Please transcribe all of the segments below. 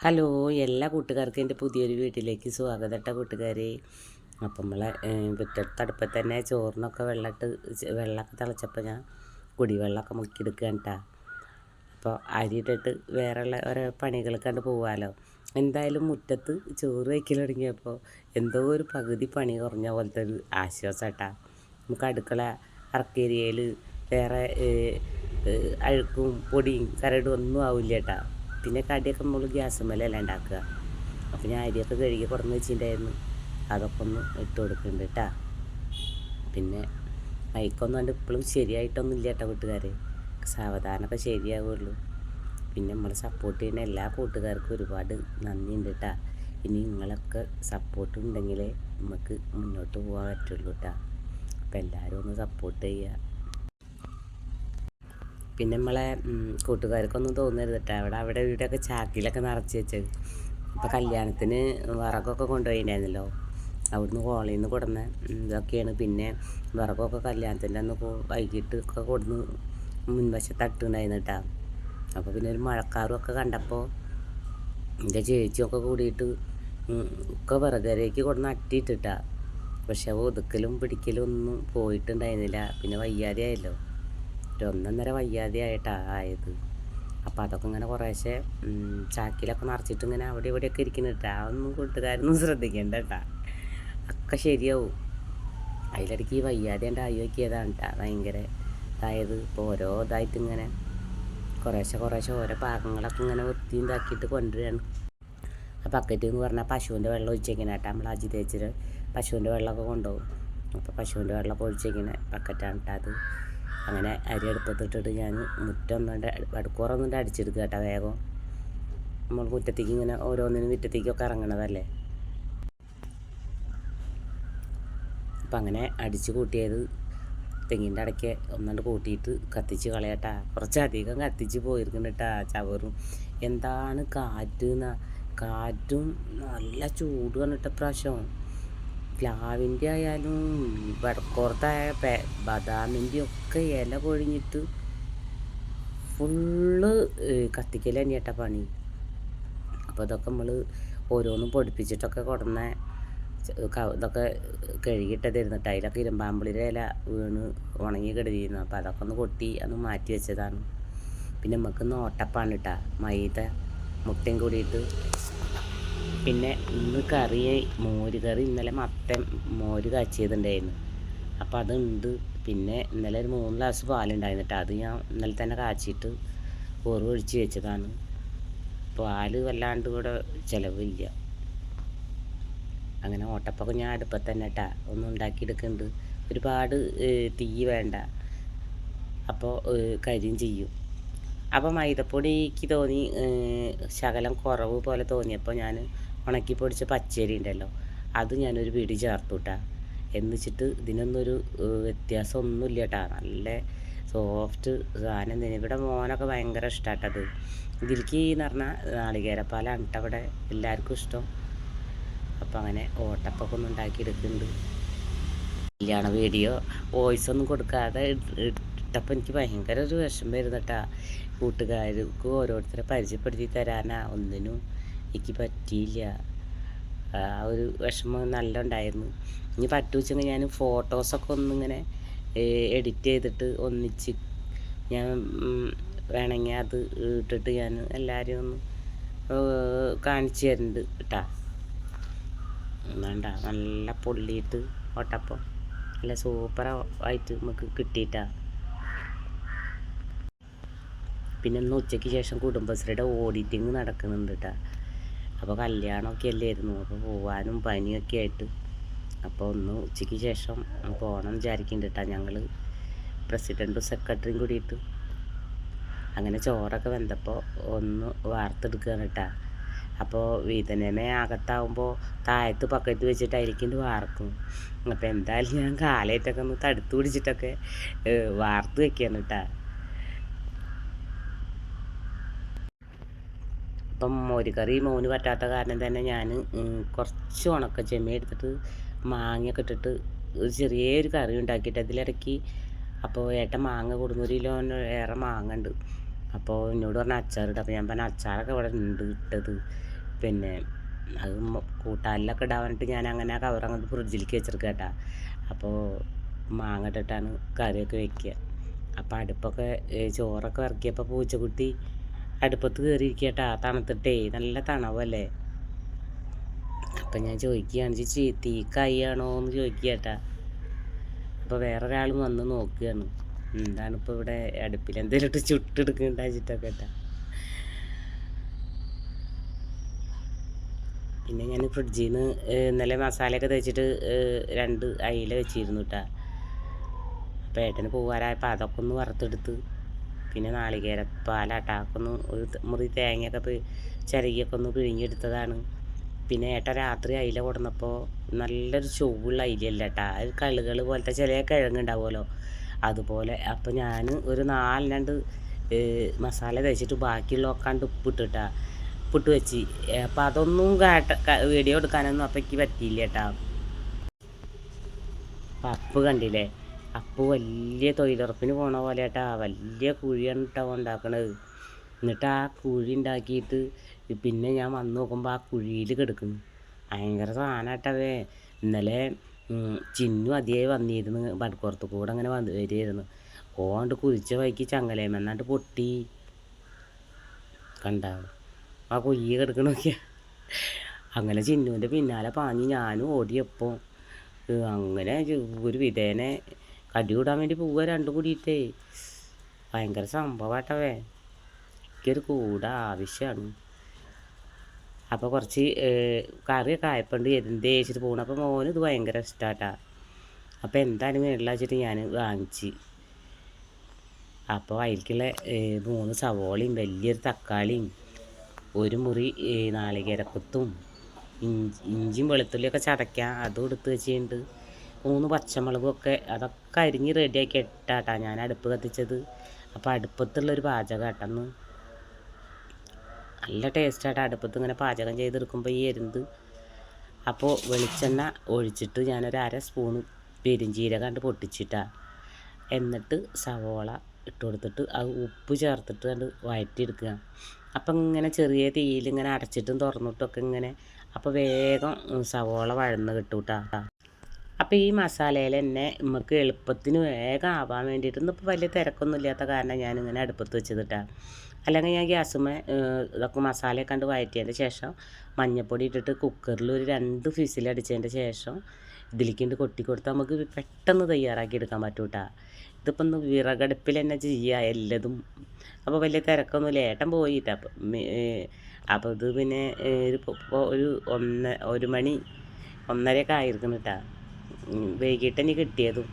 Hello എല്ലാ കൂട്ടുകാർക്കും എന്റെ പുതിയൊരു വീട്ടിലേക്ക് സ്വാഗതം കേട്ടോ കൂട്ടുകാരെ. അപ്പം നമ്മളെ മുറ്റത്ത് അടുപ്പത്ത് തന്നെ ചോറിനൊക്കെ വെള്ളമിട്ട് വെള്ളമൊക്കെ തിളച്ചപ്പോൾ ഞാൻ കുടിവെള്ളമൊക്കെ മുക്കിയെടുക്കുകയാണ് കേട്ടോ അപ്പോൾ അരിയിട്ടിട്ട് വേറെയുള്ള ഓരോ പണികൾ കണ്ട് പോവാമല്ലോ എന്തായാലും മുറ്റത്ത് ചോറ് വയ്ക്കൽ തുടങ്ങിയപ്പോൾ എന്തോ ഒരു പകുതി പണി കുറഞ്ഞ പോലത്തെ ഒരു ആശ്വാസം കേട്ടാ നമുക്ക് അടുക്കള അറക്കേരിയയിൽ വേറെ അഴുക്കും പൊടിയും കരടും ഒന്നും ആവില്ല കേട്ടാ പിന്നെ കടിയൊക്കെ നമ്മൾ ഗ്യാസ് മേലല്ല ഉണ്ടാക്കുക. അപ്പോൾ ഞാൻ അരിയൊക്കെ കഴുകി കുറഞ്ഞ് വെച്ചിട്ടുണ്ടായിരുന്നു. അതൊക്കെ ഒന്ന് ഇട്ട് കൊടുക്കുന്നുണ്ട് കേട്ടാ പിന്നെ മൈക്കൊന്നും കണ്ട് ഇപ്പോഴും ശരിയായിട്ടൊന്നും ഇല്ല കേട്ടോ കൂട്ടുകാർ സാവധാനമൊക്കെ ശരിയാവുള്ളൂ. പിന്നെ നമ്മളെ സപ്പോർട്ട് ചെയ്യുന്ന എല്ലാ കൂട്ടുകാർക്കും ഒരുപാട് നന്ദിയുണ്ട് കേട്ടാ ഇനി നിങ്ങളൊക്കെ സപ്പോർട്ട് ഉണ്ടെങ്കിലേ നമുക്ക് മുന്നോട്ട് പോകാൻ പറ്റുള്ളൂ കേട്ടാ അപ്പം എല്ലാവരും ഒന്ന് സപ്പോർട്ട് ചെയ്യുക. പിന്നെ നമ്മളെ കൂട്ടുകാർക്കൊന്നും തോന്നരുത് കേട്ടോ അവിടെ അവിടെ ഇവിടെയൊക്കെ ചാക്കിലൊക്കെ നിറച്ച് വെച്ചത്. ഇപ്പം കല്യാണത്തിന് വിറകൊക്കെ കൊണ്ടുപോയിട്ടുണ്ടായിരുന്നല്ലോ. അവിടുന്ന് കോളേജിൽ നിന്ന് കൊടുന്ന ഇതൊക്കെയാണ്. പിന്നെ വിറകൊക്കെ കല്യാണത്തിന്റെ അന്ന് വൈകിട്ട് ഒക്കെ കൊടുന്ന് മുൻവശത്ത് കേട്ടോ അപ്പോൾ പിന്നെ ഒരു മഴക്കാറും ഒക്കെ കണ്ടപ്പോൾ എന്റെ ചേച്ചിയൊക്കെ കൂടിയിട്ട് ഒക്കെ വിറകരയ്ക്ക് കൊടുന്ന് അട്ടിയിട്ടിട്ടാ. പക്ഷെ ഒതുക്കലും പിടിക്കലും ഒന്നും പോയിട്ടുണ്ടായിരുന്നില്ല. പിന്നെ വയ്യാതെ ഒരു ഒന്നൊന്നര വയ്യാതെ ആയിട്ടാ ആയത്. അപ്പോൾ അതൊക്കെ ഇങ്ങനെ കുറേശ്ശെ ചാക്കിലൊക്കെ നിറച്ചിട്ട് ഇങ്ങനെ അവിടെ ഇവിടെയൊക്കെ ഇരിക്കുന്നുണ്ട്. ആ ഒന്നും കൂട്ടുകാരൊന്നും ശ്രദ്ധിക്കേണ്ട കേട്ടാ ഒക്കെ ശരിയാവും. അതിലിടയ്ക്ക് ഈ വയ്യാതെ ഉണ്ടായി നോക്കിയതാണ് കേട്ടാ ഭയങ്കര ഇതായത്. ഇപ്പോൾ ഓരോ ഇതായിട്ട് ഇങ്ങനെ കുറേശ്ശെ കുറേശ്ശെ ഓരോ പാകങ്ങളൊക്കെ ഇങ്ങനെ വൃത്തി ഇതാക്കിയിട്ട് കൊണ്ടുവരികയാണ്. ആ ബക്കറ്റ് എന്ന് പറഞ്ഞാൽ പശുവിന്റെ വെള്ളം ഒഴിച്ചേക്കണേ കേട്ടോ നമ്മൾ അജി തേച്ചിട്ട് പശുവിന്റെ വെള്ളമൊക്കെ കൊണ്ടുപോകും. അപ്പോൾ പശുവിന്റെ വെള്ളമൊക്കെ ഒഴിച്ചേക്കണേ ബക്കറ്റാണ് കേട്ടോ അത്. അങ്ങനെ അരി അടുപ്പത്തിട്ടിട്ട് ഞാൻ മുറ്റൊന്നുണ്ട് അടുക്കുറൊന്നുണ്ട് അടിച്ചെടുക്കുക കേട്ടോ വേഗം. നമ്മൾ മുറ്റത്തേക്ക് ഇങ്ങനെ ഓരോന്നിനും മുറ്റത്തേക്കൊക്കെ ഇറങ്ങണതല്ലേ? അപ്പം അങ്ങനെ അടിച്ച് കൂട്ടിയത് തെങ്ങിന്റെ അടയ്ക്ക് ഒന്നുകൊണ്ട് കൂട്ടിയിട്ട് കത്തിച്ച് കളയട്ടാ. കുറച്ചധികം കത്തിച്ച് പോയിരിക്കുന്നുട്ടാ ചവറും. എന്താണ് കാറ്റ് കാറ്റും നല്ല ചൂട് കണ്ടിട്ട പ്രാവശ്യം പ്ലാവിന്റെ ആയാലും വടക്കോർത്തായ ബദാമിന്റെ ഒക്കെ ഇല കൊഴിഞ്ഞിട്ട് ഫുള്ള് കത്തിക്കൽ പണി. അപ്പോൾ ഇതൊക്കെ നമ്മൾ ഓരോന്നും പൊടിപ്പിച്ചിട്ടൊക്കെ കൊടുന്ന ഇതൊക്കെ കഴുകിയിട്ടതായിരുന്നു കേട്ടോ അതിലൊക്കെ ഇരുമ്പാമ്പിളിയുടെ ഇല വീണ് ഉണങ്ങി കിടന്നിരുന്നു. അപ്പോൾ അതൊക്കെ ഒന്ന് കൊട്ടി അന്ന് മാറ്റി വെച്ചതാണ്. പിന്നെ നമുക്ക് നോട്ടപ്പാണ് കേട്ടോ മൈദ മുട്ടയും കൂടിയിട്ട് പിന്നെ ഇന്ന് കറി മോര് കറി ഇന്നലെ മത്തൻ മോര് കാച്ചിയതുണ്ടായിരുന്നു. അപ്പം അതുണ്ട്. പിന്നെ ഇന്നലെ ഒരു മൂന്ന് ഗ്ലാസ് പാലുണ്ടായിരുന്നു കേട്ടോ അത് ഞാൻ ഇന്നലെ തന്നെ കാച്ചിട്ട് ഓറ് ഒഴിച്ച് വെച്ചതാണ്. പാൽ വല്ലാണ്ട് ഇവിടെ ചിലവില്ല. അങ്ങനെ ഓട്ടപ്പൊക്കെ ഞാൻ അടുപ്പത്ത് തന്നെ കേട്ടാ ഒന്നും ഉണ്ടാക്കിയെടുക്കുന്നുണ്ട് ഒരുപാട് തീ വേണ്ട. അപ്പോൾ കരിയും ചെയ്യും. അപ്പോൾ മൈദപ്പൊടിക്ക് തോന്നി ശകലം കുറവ് പോലെ തോന്നിയപ്പോൾ ഞാൻ ഉണക്കി പൊടിച്ച പച്ചരി ഉണ്ടല്ലോ അത് ഞാനൊരു പിടി ചേർത്തു കേട്ടാ എന്നിച്ചിട്ട് ഇതിനൊന്നൊരു വ്യത്യാസമൊന്നുമില്ല കേട്ടാ നല്ല സോഫ്റ്റ് സാധനം തന്നെ. ഇവിടെ മോനൊക്കെ ഭയങ്കര ഇഷ്ടമാട്ടത് ഇതിലേക്ക് എന്ന് പറഞ്ഞാൽ നാളികേരപ്പാലാണ് കേട്ടോ എല്ലാവർക്കും ഇഷ്ടം. അപ്പം അങ്ങനെ ഓട്ടപ്പൊക്കെ ഒന്ന് ഉണ്ടാക്കിയെടുക്കുന്നുണ്ട് കല്യാണ വീഡിയോ വോയിസ് ഒന്നും കൊടുക്കാതെ ഇട്ടപ്പോൾ എനിക്ക് ഭയങ്കര ഒരു വിഷമം വരുന്ന കേട്ടാ കൂട്ടുകാർക്ക് ഓരോരുത്തരെ പരിചയപ്പെടുത്തി തരാനാ. ഒന്നിനും എനിക്ക് പറ്റിയില്ല. ആ ഒരു വിഷമം നല്ല ഉണ്ടായിരുന്നു ഇനി പറ്റുവെച്ചെങ്കിൽ ഞാൻ ഫോട്ടോസൊക്കെ ഒന്നിങ്ങനെ എഡിറ്റ് ചെയ്തിട്ട് ഒന്നിച്ച് ഞാൻ വേണമെങ്കിൽ അത് ഇട്ടിട്ട് ഞാൻ എല്ലാവരെയും ഒന്ന് കാണിച്ചു തരുന്നുണ്ട് കേട്ടാ വേണ്ട നല്ല പൊള്ളിയിട്ട് ഓട്ടപ്പം. നല്ല സൂപ്പറായിട്ട് നമുക്ക് കിട്ടിയിട്ടാ. പിന്നെ ഇന്ന് ഉച്ചയ്ക്ക് ശേഷം കുടുംബശ്രീയുടെ ഓഡിറ്റിങ് നടക്കുന്നുണ്ട് കേട്ടോ അപ്പോൾ കല്യാണമൊക്കെ അല്ലായിരുന്നു. അപ്പോൾ പോവാനും പനിയൊക്കെ ആയിട്ട്. അപ്പോൾ ഒന്ന് ഉച്ചയ്ക്ക് ശേഷം പോകണം വിചാരിക്കുന്നുണ്ട് കേട്ടോ ഞങ്ങൾ പ്രസിഡന്റും സെക്രട്ടറിയും കൂടിയിട്ട് അങ്ങനെ ചോറൊക്കെ വെന്തപ്പോൾ ഒന്ന് വാർത്തെടുക്കുകയാണ് കേട്ടോ അപ്പോൾ വീതനമേ അകത്താവുമ്പോൾ താഴത്ത് പക്കറ്റ് വെച്ചിട്ടായിരിക്കും വാർക്കും. അപ്പോൾ എന്തായാലും ഞാൻ കാലേറ്റൊക്കെ ഒന്ന് തടുത്ത് പിടിച്ചിട്ടൊക്കെ വാർത്ത് വെക്കുകയാണ് കേട്ടോ ഒരു കറി മോന് പറ്റാത്ത കാരണം തന്നെ ഞാൻ കുറച്ച് ഉണക്ക ചെമ്മീൻ എടുത്തിട്ട് മാങ്ങയൊക്കെ ഇട്ടിട്ട് ഒരു ചെറിയൊരു കറി ഉണ്ടാക്കിയിട്ട് അതിലിടയ്ക്ക് അപ്പോൾ ഏട്ടൻ മാങ്ങ കിലോന് ഏറെ മാങ്ങ ഉണ്ട് അപ്പോൾ എന്നോട് പറഞ്ഞ അച്ചാറിട്ട് അപ്പോൾ ഞാൻ പറഞ്ഞ അച്ചാറൊക്കെ ഇവിടെ ഉണ്ട് ഇട്ടത്. പിന്നെ അത് കൂട്ടാലിലൊക്കെ ഇടാൻ വേണ്ടിയിട്ട് ഞാൻ അങ്ങനെ കവർ അങ്ങോട്ട് ഫ്രിഡ്ജിലേക്ക് വെച്ചിരിക്കുക കേട്ടാ അപ്പോൾ മാങ്ങ ഇട്ടിട്ടാണ് കറിയൊക്കെ വെക്കുക അപ്പോൾ അടുപ്പൊക്കെ ചോറൊക്കെ ഇറക്കിയപ്പോൾ പൂച്ചക്കുട്ടി അടുപ്പത്ത് കയറിയിരിക്കട്ടാ തണുത്തിട്ടേ നല്ല തണവല്ലേ? അപ്പം ഞാൻ ചോദിക്കുകയാണ് ചേച്ചി തീക്കായിയാണോ എന്ന് ചോദിക്കട്ടാ കേട്ടാ അപ്പോൾ വേറൊരാളും വന്ന് നോക്കുകയാണ്. എന്താണ് ഇപ്പോൾ ഇവിടെ അടുപ്പിൽ എന്തെങ്കിലും ഇട്ട് ചുട്ടെടുക്കുന്നുണ്ടാച്ചിട്ടൊക്കെ കേട്ടാ പിന്നെ ഞാൻ ഫ്രിഡ്ജിൽ നിന്ന് ഇന്നലെ മസാലയൊക്കെ തേച്ചിട്ട് രണ്ട് അയില വെച്ചിരുന്നു കേട്ടാ അപ്പോൾ ഏട്ടന് പോകാനായപ്പോൾ അതൊക്കെ ഒന്ന് വറുത്തെടുത്ത് പിന്നെ നാളികേര പാലാട്ടാ ഒന്ന് ഒരു മുറി തേങ്ങയൊക്കെ ചിരകിയൊക്കെ ഒന്ന് പിഴിഞ്ഞെടുത്തതാണ്. പിന്നെ ഏട്ട രാത്രി അയില കൊടുന്നപ്പോൾ നല്ലൊരു ചൊവ്വുള്ള അയിലല്ല ഏട്ടാ. ഒരു കള്ളുകൾ പോലത്തെ ചില കിഴങ്ങുണ്ടാവുമല്ലോ അതുപോലെ അപ്പോൾ ഞാൻ ഒരു നാലെണ്ണണ്ട് മസാല തേച്ചിട്ട് ബാക്കിയുള്ള ഒക്കാണ്ട് ഉപ്പിട്ടിട്ടാ ഉപ്പിട്ട് വെച്ച്. അപ്പോൾ അതൊന്നും കാട്ട വീഡിയോ എടുക്കാനൊന്നും അപ്പം എനിക്ക് പറ്റിയില്ല ഏട്ടാ. പപ്പ് കണ്ടില്ലേ? അപ്പ് വലിയ തൊഴിലുറപ്പിന് പോണ പോലെ വലിയ കുഴിയാണ് കേട്ടോ ഉണ്ടാക്കണത്. എന്നിട്ട് ആ കുഴി ഉണ്ടാക്കിയിട്ട് പിന്നെ ഞാൻ വന്ന് നോക്കുമ്പോൾ ആ കുഴിയിൽ കിടക്കുന്നു. ഭയങ്കര സാധനമായിട്ടവേ ഇന്നലെ ചിന്നു അതിയായി വന്നിരുന്നു പടക്കുറത്ത് കൂടെ അങ്ങനെ വന്ന് വരികയായിരുന്നു ഓണ്ട് കുഴിച്ച വൈക്ക് ചങ്ങലേമെന്നാണ്ട് പൊട്ടി. കണ്ട? ആ കുയ്യ കിടക്കണൊക്കെ അങ്ങനെ ചിന്നുവിന്റെ പിന്നാലെ പാഞ്ഞ് ഞാനും ഓടിയപ്പോൾ അങ്ങനെ ഒരു വിധേനെ കടി കൂടാൻ വേണ്ടി പോവുക രണ്ടും കൂടിയിട്ടേ. ഭയങ്കര സംഭവമാട്ടവേ എനിക്കൊരു കൂട ആവശ്യമാണ് അപ്പോൾ കുറച്ച് കറിയൊക്കെ ആയപ്പോണ്ട് എന്തേ വെച്ചിട്ട് പോകണം അപ്പോൾ മോന് ഇത് ഭയങ്കര ഇഷ്ടമാട്ടാ അപ്പോൾ എന്തായാലും മേളിൽ വെച്ചിട്ട് ഞാൻ വാങ്ങിച്ച്. അപ്പോൾ അതിലേക്കുള്ള മൂന്ന് സവോളയും വലിയൊരു തക്കാളിയും ഒരു മുറി നാളികേരക്കുത്തും ഇഞ്ചി ഇഞ്ചിയും വെളുത്തുള്ളിയൊക്കെ ചതയ്ക്കാം അതും എടുത്ത് വെച്ചിട്ടുണ്ട്. മൂന്ന് പച്ചമുളകും ഒക്കെ അതൊക്കെ അരിഞ്ഞ് റെഡിയാക്കി ഇട്ടാട്ടാ ഞാൻ അടുപ്പ് കത്തിച്ചത്. അപ്പോൾ അടുപ്പത്തുള്ളൊരു പാചകം കേട്ടെന്ന് നല്ല ടേസ്റ്റായിട്ട് അടുപ്പത്ത് ഇങ്ങനെ പാചകം ചെയ്തെടുക്കുമ്പോൾ ഈ എരുന്ത്. അപ്പോൾ വെളിച്ചെണ്ണ ഒഴിച്ചിട്ട് ഞാനൊരു അര സ്പൂൺ പെരിഞ്ചീരകം കണ്ട് എന്നിട്ട് സവോള ഇട്ട് കൊടുത്തിട്ട് അത് ഉപ്പ് ചേർത്തിട്ട് കണ്ട് വഴറ്റിയെടുക്കുക അപ്പം ഇങ്ങനെ ചെറിയ തീയിൽ ഇങ്ങനെ അടച്ചിട്ടും തുറന്നിട്ടൊക്കെ ഇങ്ങനെ. അപ്പോൾ വേഗം സവോള വഴന്ന് കിട്ടും കേട്ടോ അപ്പോൾ ഈ മസാലയിൽ തന്നെ നമുക്ക് എളുപ്പത്തിന് വേഗം ആവാൻ വേണ്ടിയിട്ട് ഇന്നിപ്പോൾ വലിയ തിരക്കൊന്നും ഇല്ലാത്ത കാരണം ഞാനിങ്ങനെ അടുപ്പത്ത് വെച്ചതിട്ടാണ് അല്ലെങ്കിൽ ഞാൻ ഗ്യാസുമേ ഇതൊക്കെ മസാലയൊക്കെ കണ്ട് വഴറ്റിയതിന്റെ ശേഷം മഞ്ഞപ്പൊടി ഇട്ടിട്ട് കുക്കറിൽ ഒരു രണ്ട് ഫിസിൽ ഫിസിലടിച്ചതിന്റെ ശേഷം ഇതിലേക്കിണ്ട് കൊട്ടി കൊടുത്താൽ നമുക്ക് പെട്ടെന്ന് തയ്യാറാക്കി എടുക്കാൻ പറ്റും കേട്ടോ ഇതിപ്പോൾ ഒന്ന് വിറകടുപ്പിൽ തന്നെ ചെയ്യുക എല്ലതും. അപ്പോൾ വലിയ തിരക്കൊന്നും ഏട്ടൻ പോയിട്ട്. അപ്പം അപ്പോൾ ഇത് പിന്നെ ഒരു ഒരു ഒന്ന് ഒരു മണി ഒന്നരയൊക്കെ ആയിരിക്കണം കേട്ടാ വൈകിട്ട് ഇനി കിട്ടിയതും.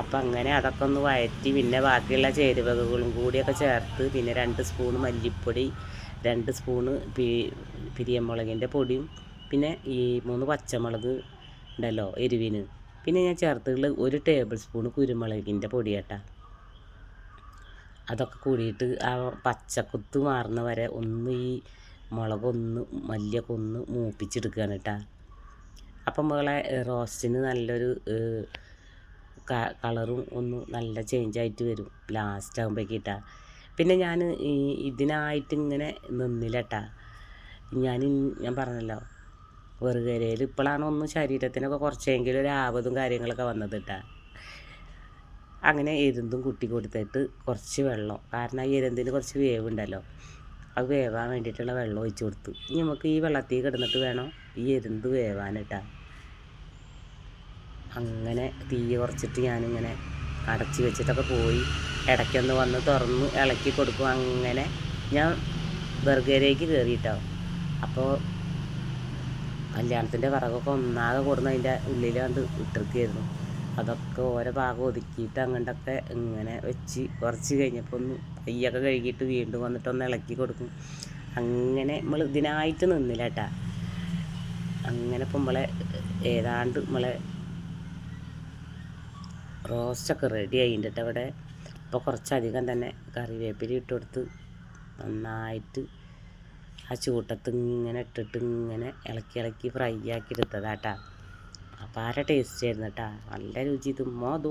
അപ്പം അങ്ങനെ അതൊക്കെ ഒന്ന് വഴറ്റി പിന്നെ ബാക്കിയുള്ള ചേരുവകകളും കൂടിയൊക്കെ ചേർത്ത് പിന്നെ രണ്ട് സ്പൂണ് മല്ലിപ്പൊടി രണ്ട് സ്പൂണ് പി പിരിയമുളകിന്റെ പൊടിയും പിന്നെ ഈ മൂന്ന് പച്ചമുളക് ഉണ്ടല്ലോ എരിവിന്. പിന്നെ ഞാൻ ചേർത്തുള്ള ഒരു ടേബിൾ സ്പൂണ് കുരുമുളകിന്റെ പൊടി കേട്ടാ അതൊക്കെ കൂടിയിട്ട് ആ പച്ചക്കുത്ത് മാറുന്ന വരെ ഒന്ന് ഈ മുളകൊന്ന് മല്ലിയൊക്കെ ഒന്ന് മൂപ്പിച്ചെടുക്കുകയാണ് കേട്ടാ അപ്പം മകളെ റോസ്റ്റിന് നല്ലൊരു കളറും ഒന്ന് നല്ല ചേഞ്ച് ആയിട്ട് വരും. ലാസ്റ്റ് ആകുമ്പോഴേക്കിട്ടാ പിന്നെ ഞാൻ ഇതിനായിട്ട് ഇങ്ങനെ നിന്നില്ലട്ടാ. ഞാൻ ഞാൻ പറഞ്ഞല്ലോ വെറുകരയിൽ ഇപ്പോഴാണ് ഒന്ന് ശരീരത്തിനൊക്കെ കുറച്ചെങ്കിലും ഒരു ആപതും കാര്യങ്ങളൊക്കെ വന്നത് കേട്ടാ അങ്ങനെ എരുന്തും കുട്ടി കൊടുത്തിട്ട് കുറച്ച് വെള്ളം കാരണം ഈ എരുന്തിന് കുറച്ച് വേവുണ്ടല്ലോ. അത് വേവാൻ വേണ്ടിയിട്ടുള്ള വെള്ളം ഒഴിച്ച് കൊടുത്തു. ഇനി നമുക്ക് ഈ വെള്ളത്തിൽ കിടന്നിട്ട് വേണം ഈ എരുന്ത് വേവാനിട്ടാ അങ്ങനെ തീ കുറച്ചിട്ട് ഞാനിങ്ങനെ അടച്ചു വെച്ചിട്ടൊക്കെ പോയി. ഇടയ്ക്കൊന്ന് വന്ന് തുറന്ന് ഇളക്കി കൊടുക്കും. അങ്ങനെ ഞാൻ ബർഗറിലേക്ക് കയറിയിട്ടാവും അപ്പോൾ കല്യാണത്തിന്റെ വിറകൊക്കെ ഒന്നാകെ കൊടുന്ന് അതിന്റെ ഉള്ളിൽ കണ്ട് ഇട്ടിരിക്കുകയായിരുന്നു. അതൊക്കെ ഓരോ ഭാഗം ഒതുക്കിയിട്ട് അങ്ങോട്ടൊക്കെ ഇങ്ങനെ വെച്ച് കുറച്ച് കഴിഞ്ഞപ്പോൾ ഒന്ന് കയ്യൊക്കെ കഴുകിയിട്ട് വീണ്ടും വന്നിട്ടൊന്ന് ഇളക്കി കൊടുക്കും. അങ്ങനെ നമ്മൾ ഇതിനായിട്ട് നിന്നില്ല കേട്ടാ അങ്ങനെ ഇപ്പം നമ്മളെ ഏതാണ്ട് നമ്മളെ റോസ്റ്റൊക്കെ റെഡി ആയിട്ടുണ്ട് അവിടെ അപ്പോൾ കുറച്ചധികം തന്നെ കറിവേപ്പില ഇട്ട് കൊടുത്ത് നന്നായിട്ട് ആ ചൂട്ടത്ത് ഇങ്ങനെ ഇട്ടിട്ട് ഇങ്ങനെ ഇളക്കി ഇളക്കി ഫ്രൈ ആക്കി എടുത്തതാട്ടാ അപാര ടേസ്റ്റ് ആയിരുന്നു കേട്ടാ നല്ല രുചി. തുമ്മോ അത്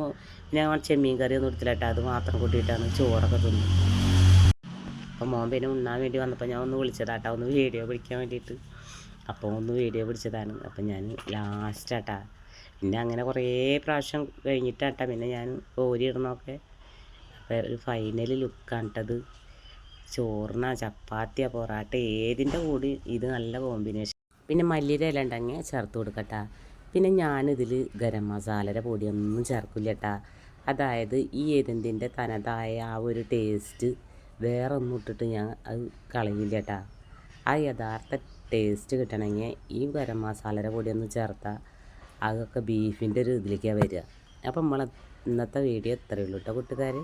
ഞാൻ ചെമ്മീൻ കറി ഒന്നും എടുത്തില്ല കേട്ടോ അത് മാത്രം കൂട്ടിയിട്ടാണ് ചോറൊക്കെ തിന്നു അപ്പോൾ മോൻ പിന്നെ ഉണ്ണാൻ വേണ്ടി വന്നപ്പോൾ ഞാൻ ഒന്ന് വിളിച്ചതാട്ടാ ഒന്ന് വീഡിയോ പിടിക്കാൻ വേണ്ടിയിട്ട്. അപ്പോൾ ഒന്ന് വീഡിയോ പിടിച്ചതാണ്. അപ്പം ഞാൻ ലാസ്റ്റാട്ടാ പിന്നെ അങ്ങനെ കുറേ പ്രാവശ്യം കഴിഞ്ഞിട്ടാട്ടാ പിന്നെ ഞാൻ ഓരിയിടണമൊക്കെ അപ്പോൾ ഒരു ഫൈനൽ ലുക്കാണ് കേട്ടത് ചോറിന ചപ്പാത്തിയ പൊറാട്ട ഏതിന്റെ കൂടി? ഇത് നല്ല കോമ്പിനേഷൻ പിന്നെ മല്ലിയുടെ ഇല ഉണ്ടെങ്കിൽ ചേർത്ത് കൊടുക്കട്ടാ. പിന്നെ ഞാനിതിൽ ഗരം മസാലയുടെ പൊടിയൊന്നും ചേർക്കില്ല കേട്ടാ അതായത് ഈ എരുന്തിന്റെ തനതായ ആ ഒരു ടേസ്റ്റ് വേറെ ഒന്നും ഇട്ടിട്ട് ഞാൻ അത് കളയില്ല കേട്ടാ ആ യഥാർത്ഥ ടേസ്റ്റ് കിട്ടണമെങ്കിൽ ഈ ഗരം മസാലയുടെ പൊടിയൊന്നും ചേർത്താൽ അതൊക്കെ ബീഫിന്റെ ഒരു ഇതിലേക്കാണ് വരിക. അപ്പം നമ്മൾ ഇന്നത്തെ വീഡിയോ ഇത്രയേ ഉള്ളൂ കേട്ടോ കൂട്ടുകാർ